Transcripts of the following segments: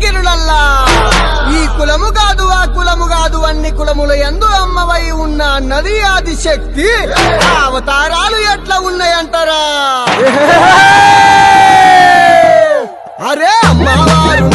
ఎరిగిరులల్లా ఈ కులము కాదు ఆ కులము కాదు అన్ని కులముల ఎందు అమ్మవై ఉన్న అన్నది ఆది శక్తి అవతారాలు ఎట్లా ఉన్నాయంటారా? అరే అమ్మవారు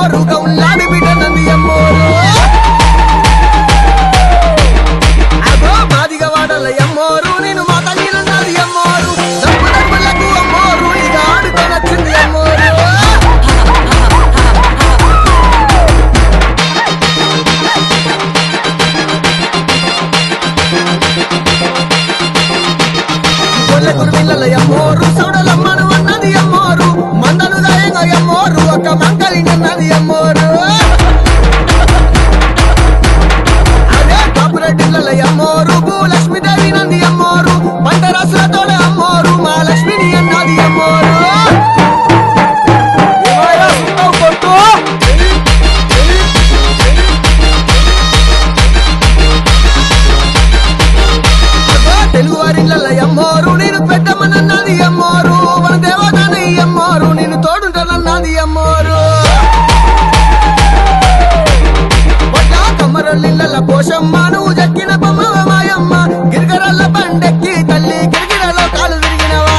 మారుగా నాది అమ్మోరు. డబ్బు చూడలమ్మ moro తల్లి గిరిగిన లోకాలు తిరిగినవా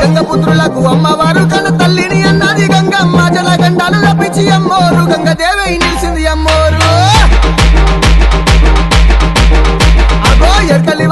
గంగపుత్రులకు అమ్మవారు కన్న తల్లిని అన్నది. గంగమ్మ జలగండాలు రప్పించి అమ్మోరు. గంగదేవి acerca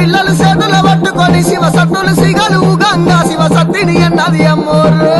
పిల్లలు చేతుల పట్టుకొని శివ సత్తులు సిగలు గంగా శివ సత్తిని అన్నది అమ్మోరు